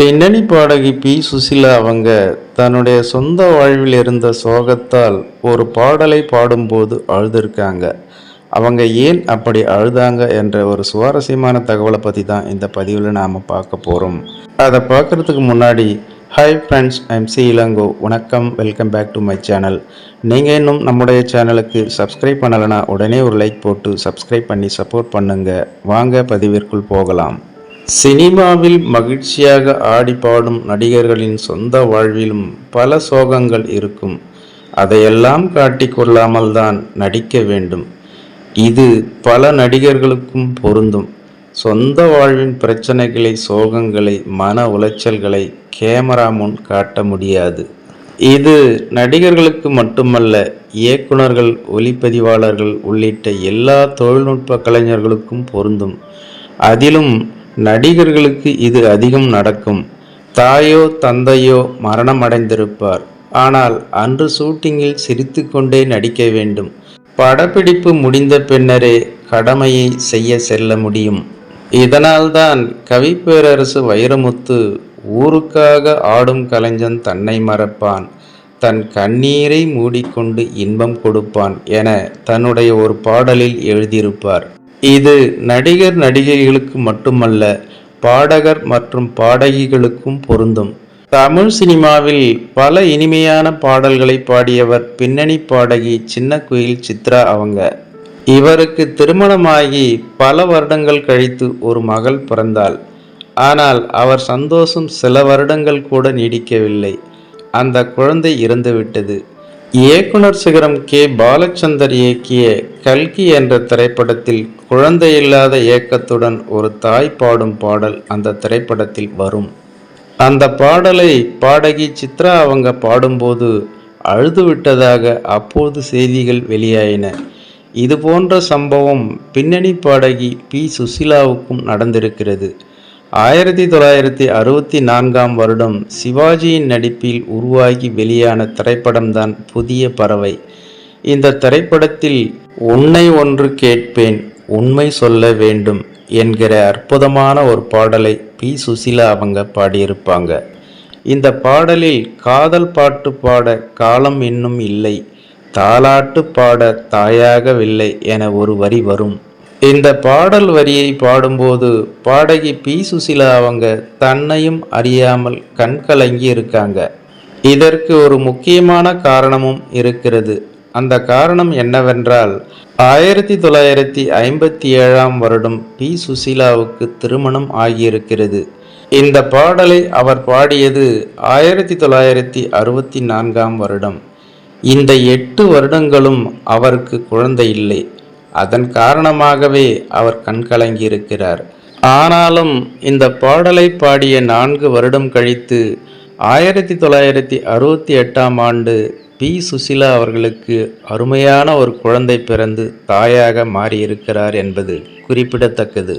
பின்னணி பாடகி பி. சுசிலா அவங்க தன்னுடைய சொந்த வாழ்வில் இருந்த சோகத்தால் ஒரு பாடலை பாடும்போது அழுதுருக்காங்க. அவங்க ஏன் அப்படி அழுதாங்க என்ற ஒரு சுவாரஸ்யமான தகவலை பற்றி தான் இந்த பதிவில் நாம் பார்க்க போகிறோம் அதை பார்க்குறதுக்கு முன்னாடி hi friends I'm C Elango. வணக்கம் welcome back to my channel நீங்கள் இன்னும் நம்முடைய சேனலுக்கு சப்ஸ்கிரைப் பண்ணலைன்னா உடனே ஒரு லைக் போட்டு சப்ஸ்கிரைப் பண்ணி சப்போர்ட் பண்ணுங்கள் வாங்க பதிவிற்குள் போகலாம். சினிமாவில் மகிழ்ச்சியாக ஆடி பாடும் நடிகர்களின் சொந்த வாழ்விலும் பல சோகங்கள் இருக்கும். அதையெல்லாம் காட்டிக்கொள்ளாமல் தான் நடிக்க வேண்டும். இது பல நடிகர்களுக்கும் பொருந்தும். சொந்த வாழ்வின் பிரச்சனைகளை சோகங்களை மன உளைச்சல்களை கேமரா முன் காட்ட முடியாது. இது நடிகர்களுக்கு மட்டுமல்ல இயக்குனர்கள் ஒளிப்பதிவாளர்கள் உள்ளிட்ட எல்லா தொழில்நுட்ப கலைஞர்களுக்கும் பொருந்தும். அதிலும் நடிகர்களுக்கு இது அதிகம் நடக்கும். தாயோ தந்தையோ மரணமடைந்திருப்பார். ஆனால் அன்று ஷூட்டிங்கில் சிரித்துக்கொண்டே நடிக்க வேண்டும். படப்பிடிப்பு முடிந்த பின்னரே கடமையை செய்ய செல்ல முடியும். இதனால்தான் கவிப்பேரரசு வைரமுத்து ஊருக்காக ஆடும் கலைஞன் தன்னை மறப்பான். தன் கண்ணீரை மூடிக்கொண்டு இன்பம் கொடுப்பான் என தன்னுடைய ஒரு பாடலில் எழுதியிருப்பார். இது நடிகர் நடிகைகளுக்கு மட்டுமல்ல பாடகர் மற்றும் பாடகிகளுக்கும் பொருந்தும். தமிழ் சினிமாவில் பல இனிமையான பாடல்களை பாடியவர் பின்னணி பாடகி சின்ன குயில் சித்ரா அவங்க. இவருக்கு திருமணமாகி பல வருடங்கள் கழித்து ஒரு மகள் பிறந்தாள். ஆனால் அவர் சந்தோஷம் சில வருடங்கள் கூட நீடிக்கவில்லை. அந்த குழந்தை இறந்துவிட்டது. இயக்குனர் சிகரம் கே. பாலச்சந்தர் இயக்கிய கல்கி என்ற திரைப்படத்தில் குழந்தையில்லாத இயக்கத்துடன் ஒரு தாய் பாடும் பாடல் அந்த திரைப்படத்தில் வரும். அந்த பாடலை பாடகி சித்ரா அவங்க பாடும்போது அழுது விட்டதாக அப்போது செய்திகள் வெளியாயின. இது போன்ற சம்பவம் பின்னணி பாடகி பி. சுசிலாவுக்கும் நடந்திருக்கிறது. ஆயிரத்தி தொள்ளாயிரத்தி அறுபத்தி நான்காம் வருடம் சிவாஜியின் நடிப்பில் உருவாகி வெளியான திரைப்படம்தான் புதிய பறவை. இந்த திரைப்படத்தில் உன்னை ஒன்று கேட்பேன் உண்மை சொல்ல வேண்டும் என்கிற அற்புதமான ஒரு பாடலை பி. சுசிலா அவங்க பாடியிருப்பாங்க. இந்த பாடலில் காதல் பாட்டு பாட காலம் இன்னும் இல்லை தாலாட்டு பாட தாயாகவில்லை என ஒரு வரி வரும். இந்த பாடல் வரியை பாடும்போது பாடகி பி. சுசிலா அவங்க தன்னையும் அறியாமல் கண் கலங்கி இருக்காங்க. இதற்கு ஒரு முக்கியமான காரணமும் இருக்கிறது. அந்த காரணம் என்னவென்றால் ஆயிரத்தி தொள்ளாயிரத்தி ஐம்பத்தி ஏழாம் வருடம் பி. சுசீலாவுக்கு திருமணம் ஆகியிருக்கிறது. இந்த பாடலை அவர் பாடியது ஆயிரத்தி தொள்ளாயிரத்தி அறுபத்தி நான்காம் வருடம். இந்த எட்டு வருடங்களும் அவருக்கு குழந்தை இல்லை. அதன் காரணமாகவே அவர் கண்கலங்கி இருக்கிறார் ஆனாலும் இந்த பாடலை பாடிய நான்கு வருடம் கழித்து ஆயிரத்தி தொள்ளாயிரத்தி அறுபத்தி எட்டாம் ஆண்டு பி. சுசிலா அவர்களுக்கு அருமையான ஒரு குழந்தை பிறந்து தாயாக மாறியிருக்கிறார் என்பது குறிப்பிடத்தக்கது.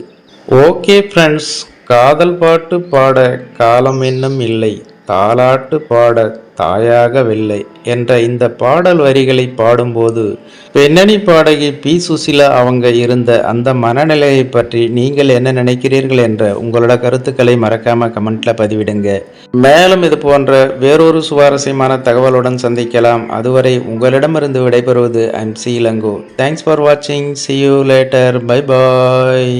ஓகே ஃப்ரெண்ட்ஸ் காதல் பாட்டு பாட காலம் இன்னும் இல்லை. தாலாட்டு பாட தாயாகவில்லை என்ற இந்த பாடல் வரிகளை பாடும்போது பின்னணி பாடகி பி. சுசிலா அவங்க இருந்த அந்த மனநிலையை பற்றி நீங்கள் என்ன நினைக்கிறீர்கள் என்ற உங்களோட கருத்துக்களை மறக்காம கமெண்ட்ல பதிவிடுங்க. மேலும் இது போன்ற வேறொரு சுவாரஸ்யமான தகவலுடன் சந்திக்கலாம். அதுவரை உங்களிடமிருந்து விடைபெறுவது I'm C Elango. Thanks for வாட்சிங் see you later bye bye